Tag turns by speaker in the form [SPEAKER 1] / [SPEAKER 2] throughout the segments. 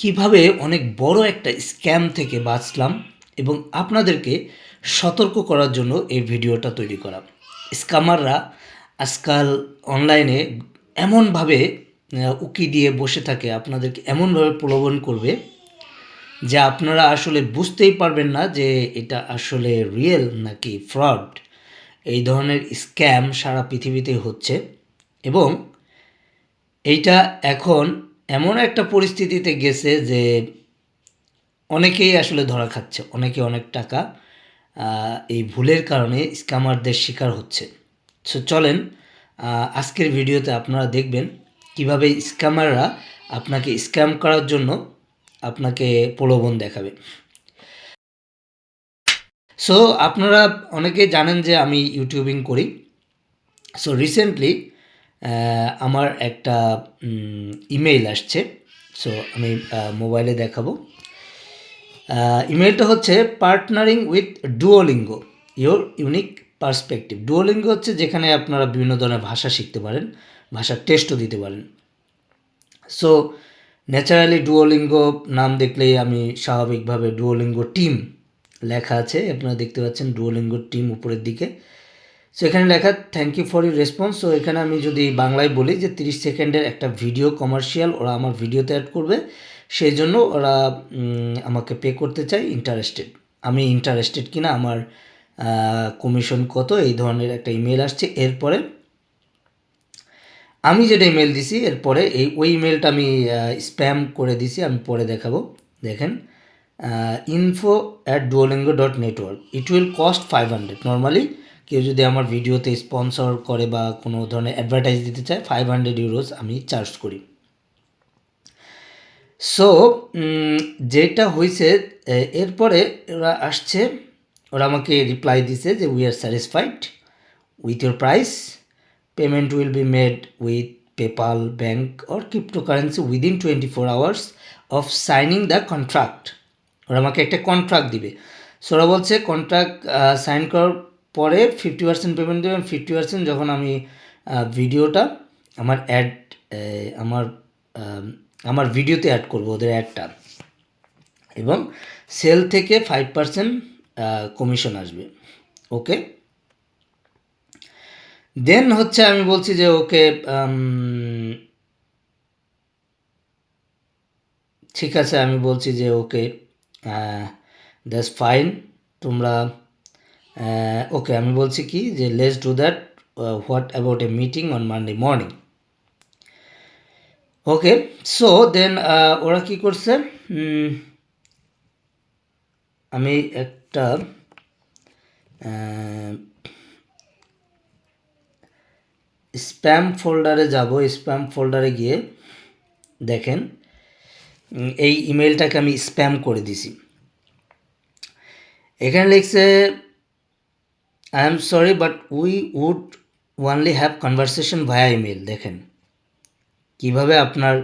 [SPEAKER 1] কীভাবে অনেক বড় একটা স্ক্যাম থেকে বাঁচলাম এবং আপনাদেরকে সতর্ক করার জন্য এই ভিডিওটা তৈরি করা স্ক্যামাররা আজকাল অনলাইনে এমনভাবে উকি দিয়ে বসে থাকে, আপনাদেরকে এমনভাবে প্রলোভন করবে যে আপনারা আসলে বুঝতেই পারবেন না যে এটা আসলে রিয়েল নাকি ফ্রড। এই ধরনের স্ক্যাম সারা পৃথিবীতে হচ্ছে এবং এইটা এখন এমন একটা পরিস্থিতিতে গেছে যে অনেকেই আসলে ধরা খাচ্ছে, অনেকে অনেক টাকা এই ভুলের কারণে স্ক্যামারদের শিকার হচ্ছে। সো চলেন আজকের ভিডিওতে আপনারা দেখবেন কীভাবে স্ক্যামাররা আপনাকে স্ক্যাম করার জন্য আপনাকে প্রলোভন দেখাবে। সো আপনারা অনেকে জানেন যে আমি ইউটিউবিং করি। সো রিসেন্টলি আমার একটা ইমেইল আসছে। সো আমি মোবাইলে দেখাবো। ইমেলটা হচ্ছে partnering with Duolingo your unique perspective Duolingo হচ্ছে যেখানে আপনারা বিভিন্ন ধরনের ভাষা শিখতে পারেন, ভাষার টেস্টও দিতে পারেন। সো ন্যাচারালি ডুওলিঙ্গো নাম দেখলেই আমি স্বাভাবিকভাবে ডুওলিঙ্গো টিম লেখা আছে। আপনারা দেখতে পাচ্ছেন ডুওলিঙ্গো টিম উপরের দিকে। সো এখানে লেখা thank you for your response so এখানে আমি যদি বাংলায় বলি যে তিরিশ সেকেন্ডের একটা ভিডিও কমার্শিয়াল ওরা আমার ভিডিওতে অ্যাড করবে। সেই জন্য ওরা আমাকে পে করতে চাই ইন্টারেস্টেড আমি ইন্টারেস্টেড কিনা আমার কমিশন কত, এই ধরনের একটা ইমেল আসছে। এরপরে আমি যেটা ইমেল দিছি, এরপরে এই, ওই ইমেলটা আমি স্প্যাম করে দিছি, আমি পরে দেখাবো। দেখেন info at Duolingo dot network it will cost five hundred normally কেউ যদি আমার ভিডিওতে স্পন্সর করে বা কোনো ধরনের অ্যাডভার্টাইজ দিতে চায় ফাইভ হান্ড্রেড ইউরোস আমি চার্জ করি। সো যেটা হয়েছে এরপরে ওরা আসছে, ওরা আমাকে রিপ্লাই দিছে যে we are satisfied with your price payment will be made with PayPal bank or cryptocurrency within twenty four hours of signing the contract ওরা আমাকে একটা কন্ট্রাক্ট দিবে। সো ওরা বলছে কন্ট্রাক্ট সাইন করার পরে ফিফটি পার্সেন্ট পেমেন্ট দেবেন ফিফটি পার্সেন্ট যখন আমি ভিডিওটা আমার অ্যাড আমার আমার ভিডিওতে অ্যাড করব, ওদের অ্যাডটা এবং সেল থেকে ফাইভ পার্সেন্ট কমিশন আসবে। ওকে দেন হচ্ছে আমি বলছি যে ওকে ঠিক আছে, আমি বলছি যে ওকে দ্যাটস ফাইন তোমরা ওকে আমি বলছি কি যে let's do that what about a meeting on Monday morning okay so then ওরা কি করছে? আমি একটা স্প্যাম ফোল্ডারে যাব স্প্যাম ফোল্ডারে গিয়ে দেখেন এই ইমেলটাকে আমি স্প্যাম করে দিছি। এখানে লিখছে I am sorry but we would only have conversation via email দেখেন। কীভাবে আপনার,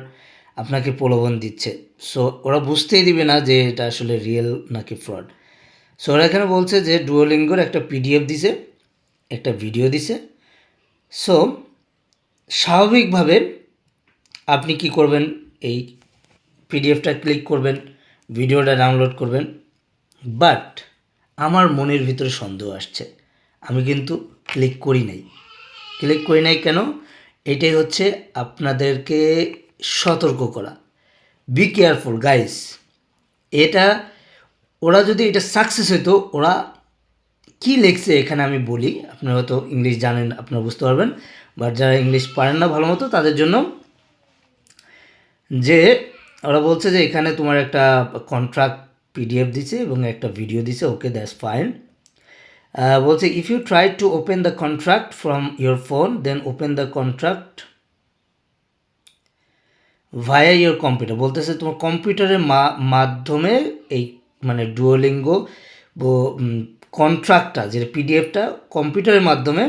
[SPEAKER 1] আপনাকে প্রলোভন দিচ্ছে। সো ওরা বুঝতেই দিবে না যে এটা আসলে রিয়েল নাকি ফ্রড সো ওরা এখানে বলছে যে ডুয়োলিঙ্গোর একটা পিডিএফ দিছে, একটা ভিডিও দিছে। সো স্বাভাবিকভাবে আপনি কি করবেন? এই পিডিএফটা ক্লিক করবেন ভিডিওটা ডাউনলোড করবেন। বাট আমার মনের ভিতরে সন্দেহ আসছে। আমি কিন্তু ক্লিক করি নাই। ক্লিক করি নাই কেন? এটাই হচ্ছে আপনাদেরকে সতর্ক করা। বি কেয়ারফুল গাইস এটা, ওরা যদি এটা সাকসেস হতো ওরা কি লিখছে এখানে আমি বলি। আপনারা হয়তো ইংলিশ জানেন, আপনারা বুঝতে পারবেন। বাট যারা ইংলিশ পারেন না ভালো মতো, তাদের জন্য যে ওরা বলছে যে এখানে তোমার একটা কন্ট্রাক্ট পিডিএফ দিছে এবং একটা ভিডিও দিছে ওকে দ্যাটস ফাইন বলছে if you try to open the contract from your phone then open the contract via your computer বলতেছে, তোমার কম্পিউটারের মাধ্যমে এই মানে ডুয়োলিঙ্গো কন্ট্রাক্টটা যেটা পিডিএফটা কম্পিউটারের মাধ্যমে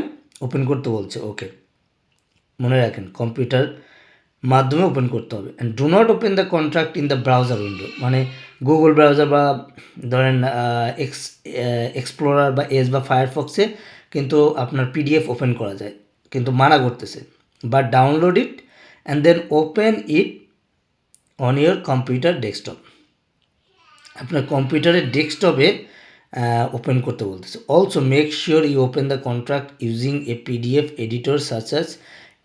[SPEAKER 1] ওপেন করতে বলছে। ওকে মনে রাখেন কম্পিউটার মাধ্যমে ওপেন করতে হবে। And do not open the contract in the browser window মানে গুগল ব্রাউজার বা ধরেন এক্স এক্সপ্লোরার বা এস বা ফায়ারফক্সে কিন্তু আপনার পিডিএফ ওপেন করা যায়। কিন্তু মানা করতেছে। বা download it and then open it on your computer desktop আপনার কম্পিউটারের ডেস্কটপে ওপেন করতে বলতেছে। Also make sure you open the contract using a PDF editor such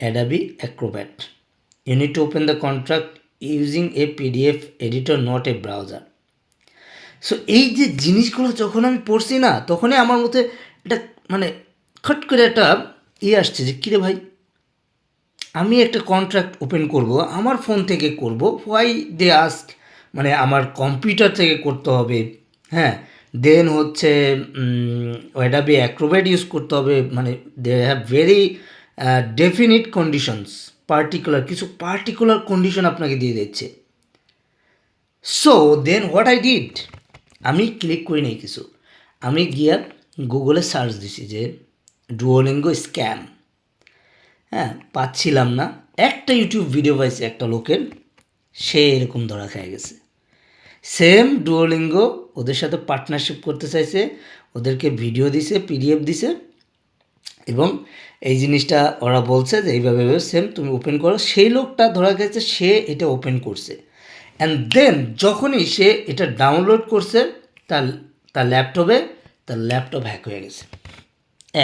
[SPEAKER 1] Adobe Acrobat you need to open the contract using a PDF editor not a browser so এই যে জিনিসগুলো যখন আমি পড়ছি না, তখনই আমার মধ্যে এটা মানে খট করে একটা ইয়ে আসছে যে, কিরে ভাই, আমি একটা কন্ট্রাক্ট ওপেন করব, আমার ফোন থেকে করব হোয়াই দে আস্ক মানে আমার কম্পিউটার থেকে করতে হবে হ্যাঁ? দেন হচ্ছে ওয়েডাবি অ্যাক্রোবেট ইউজ করতে হবে মানে they have very definite conditions particular কিছু পার্টিকুলার কন্ডিশন আপনাকে দিয়ে দিচ্ছে। So then what I did আমি ক্লিক করি নাই কিছু। আমি গিয়া গুগলে সার্চ দিছি যে ডুয়োলিঙ্গো স্ক্যাম হ্যাঁ পাচ্ছিলাম না। একটা ইউটিউব ভিডিও পাইছি একটা লোকের, সে এরকম ধরা খেয়ে গেছে। সেম ডুয়োলিঙ্গো ওদের সাথে পার্টনারশিপ করতে চাইছে, ওদেরকে ভিডিও দিছে পিডিএফ দিছে। এবং এই জিনিসটা ওরা বলছে যে এইভাবে সেম তুমি ওপেন করো। সেই লোকটা ধরা গেছে সে এটা ওপেন করছে। অ্যান্ড দেন যখনই সে এটা ডাউনলোড করছে, তার তার ল্যাপটপে তার ল্যাপটপ হ্যাক হয়ে গেছে।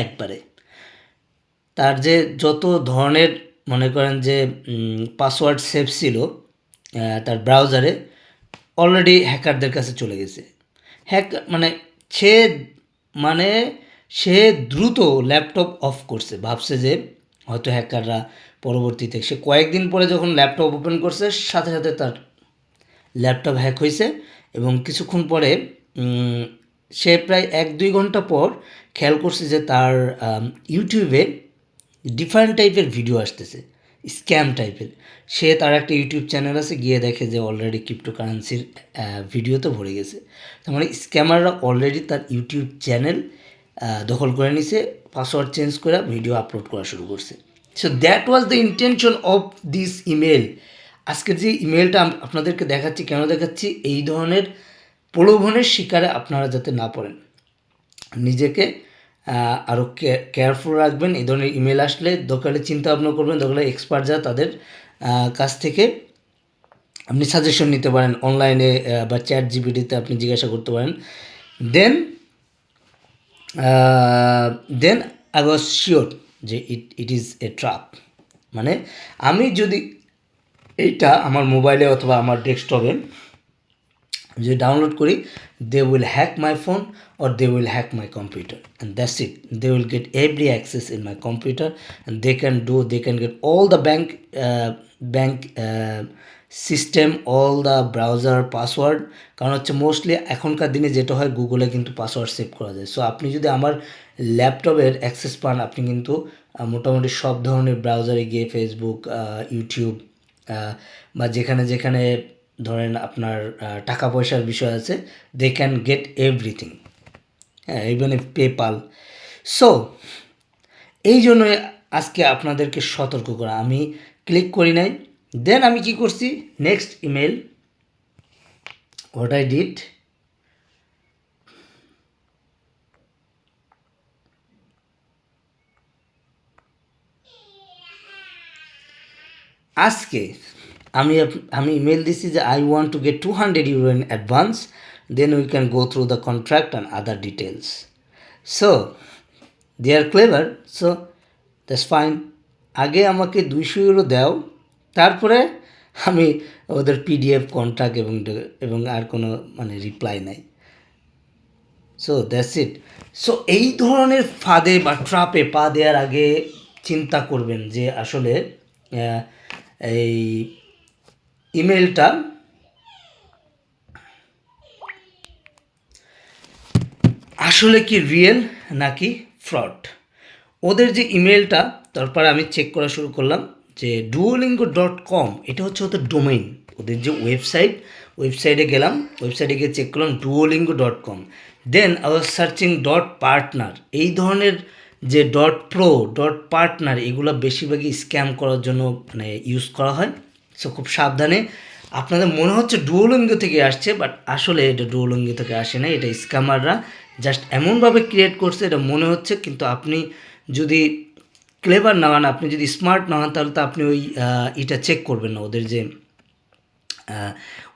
[SPEAKER 1] একবারে। তার যে যত ধরনের মনে করেন যে পাসওয়ার্ড সেভ ছিল তার ব্রাউজারে অলরেডি হ্যাকারদের কাছে চলে গেছে। হ্যাক মানে সে মানে সে দ্রুত ল্যাপটপ অফ করছে। ভাবছে যে হয়তো হ্যাকাররা পরবর্তীতে, সে কয়েকদিন পরে যখন ল্যাপটপ ওপেন করছে, সাথে সাথে তার ল্যাপটপ হ্যাক হয়েছে এবং কিছুক্ষণ পরে সে প্রায় এক দুই ঘণ্টা পর খেয়াল করছে যে তার ইউটিউবে ডিফারেন্ট টাইপের ভিডিও আসতেছে, স্ক্যাম টাইপের। সে তার একটা ইউটিউব চ্যানেল আছে, গিয়ে দেখে যে অলরেডি ক্রিপ্টোকারেন্সির ভিডিওতে ভরে গেছে। তার মানে স্ক্যামাররা অলরেডি তার ইউটিউব চ্যানেল দখল করে নিছে পাসওয়ার্ড চেঞ্জ করে ভিডিও আপলোড করা শুরু করছে। So that was the intention of this email আজকের যে ইমেলটা আপনাদেরকে দেখাচ্ছি, কেন দেখাচ্ছি? এই ধরনের প্রলোভনের শিকারে আপনারা যাতে না পড়েন। নিজেকে আরও কেয়ারফুল রাখবেন। এই ধরনের ইমেল আসলে দরকারে চিন্তা ভাবনা করবেন, দরকারে এক্সপার্ট যা তাদের কাছ থেকে আপনি সাজেশন নিতে পারেন। অনলাইনে বা চ্যাট জিপিটিতে আপনি জিজ্ঞাসা করতে পারেন। দেন দেন আই ওয়াজ শিওর যে ইট ইট ইজ এ ট্রাপ মানে আমি যদি এইটা আমার মোবাইলে অথবা আমার ডেস্কটপে যদি ডাউনলোড করি they will hack my phone or they will hack my computer and that's it they will get every access in my computer and they can do they can get all the bank bank system all the browser password কারণ হচ্ছে mostly এখনকার দিনে যেটা হয় গুগলে কিন্তু password save করা যায়। সো আপনি যদি আমার ল্যাপটপের অ্যাক্সেস পান, আপনি কিন্তু মোটামুটি সব ধরনের ব্রাউজারে গিয়ে ফেসবুক ইউটিউব বা যেখানে যেখানে ধরেন আপনার টাকা পয়সার বিষয় আছে দে ক্যান গেট এভরিথিং হ্যাঁ ইভেন পেপাল সো এই জন্য আজকে আপনাদেরকে সতর্ক করা। আমি ক্লিক করি নাই। দেন আমি কি করছি? Next email what I did আজকে আমি আমি ইমেল দিছি যে I want to get two hundred euro in advance then we can go through the contract and other details so they are clever so that's fine আগে আমাকে দুইশো euro দাও তারপরে আমি ওদের পিডিএফ কন্ট্রাক্ট এবং এবং আর কোনো মানে রিপ্লাই নাই। সো দ্যাটস ইট সো এই ধরনের ফাঁদে বা ট্রাপে পা দেওয়ার আগে চিন্তা করবেন যে আসলে এই ইমেলটা আসলে কি রিয়েল নাকি ফ্রড ওদের যে ইমেলটা তারপর আমি চেক করা শুরু করলাম। যে ডুয়োলিঙ্গো ডট কম এটা হচ্ছে ওদের ডোমেইন ওদের যে ওয়েবসাইট ওয়েবসাইটে গেলাম ওয়েবসাইটে গিয়ে চেক করলাম Duolingo dot com then our searching dot partner এই ধরনের যে ডট প্রো ডট পার্টনার এগুলো বেশিরভাগই স্ক্যাম করার জন্য মানে ইউজ করা হয়। সো খুব সাবধানে। আপনাদের মনে হচ্ছে ডুয়োলিঙ্গো থেকে আসছে বাট আসলে এটা ডুয়োলিঙ্গো থেকে আসে না এটা স্ক্যামাররা জাস্ট এমনভাবে ক্রিয়েট করছে, এটা মনে হচ্ছে, কিন্তু আপনি যদি ক্লেভার না হন, আপনি যদি স্মার্ট না হন, তাহলে তো আপনি ওই এটা চেক করবেন না। ওদের যে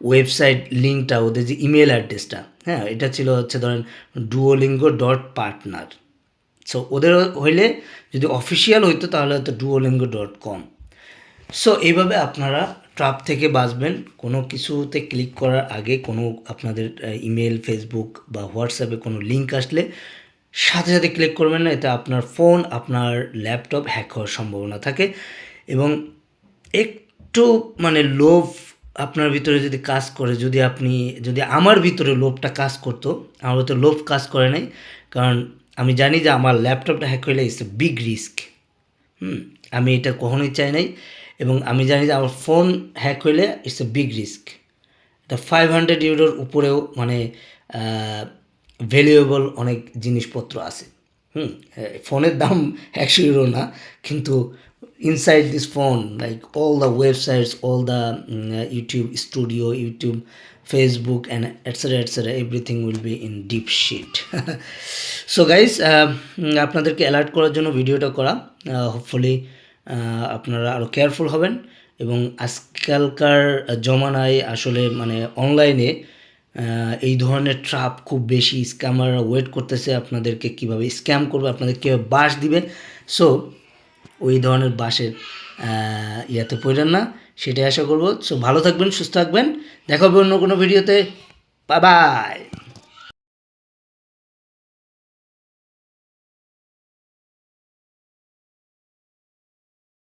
[SPEAKER 1] ওয়েবসাইট লিঙ্কটা ওদের যে ইমেল অ্যাড্রেসটা হ্যাঁ এটা ছিল হচ্ছে ধরেন ডুওলিঙ্গো ডট পার্টনার সো ওদের হইলে যদি অফিসিয়াল হইতো, তাহলে হয়তো ডুওলিঙ্গো ডট কম সো এইভাবে আপনারা ট্রাপ থেকে বাঁচবেন। কোনো কিছুতে ক্লিক করার আগে কোনো আপনাদের ইমেল ফেসবুক বা হোয়াটসঅ্যাপে কোনো লিঙ্ক আসলে সাথে সাথে ক্লিক করবেন না, এতে আপনার ফোন আপনার ল্যাপটপ হ্যাক হওয়ার সম্ভাবনা থাকে এবং একটু মানে লোভ আপনার ভিতরে যদি কাজ করে, যদি আপনি, যদি আমার ভিতরে লোভটা কাজ করতো, আমার ভিতরে লোভ কাজ করে নাই, কারণ আমি জানি যে আমার ল্যাপটপটা হ্যাক হইলে it's a big risk hmm, আমি এটা কখনোই চাই নাই এবং আমি জানি যে আমার ফোন হ্যাক হইলে ইটস এ বিগ রিস্ক এটা ফাইভ হান্ড্রেড ইউরোর উপরেও মানে ভ্যালুয়েবল অনেক জিনিসপত্র আছে। হুম ফোনের দাম একশো ইউরো না, কিন্তু inside this phone like all the websites all the YouTube studio YouTube Facebook and etcetera etcetera everything will be in deep shit so guys আপনাদেরকে অ্যালার্ট করার জন্য ভিডিওটা করা হোপফুলি আপনারা আরও কেয়ারফুল হবেন, এবং আজকালকার জমানায় আসলে মানে অনলাইনে এই ধরনের ট্রাপ খুব বেশি স্ক্যামাররা ওয়েট করতেছে আপনাদেরকে কীভাবে স্ক্যাম করবে, আপনাদের কীভাবে বাস দিবে। সো ওই ধরনের বাসের ইয়াতে পড়েন না, সেটাই আশা করব। সো ভালো থাকবেন, সুস্থ থাকবেন। দেখা হবে অন্য কোনো ভিডিওতে বাই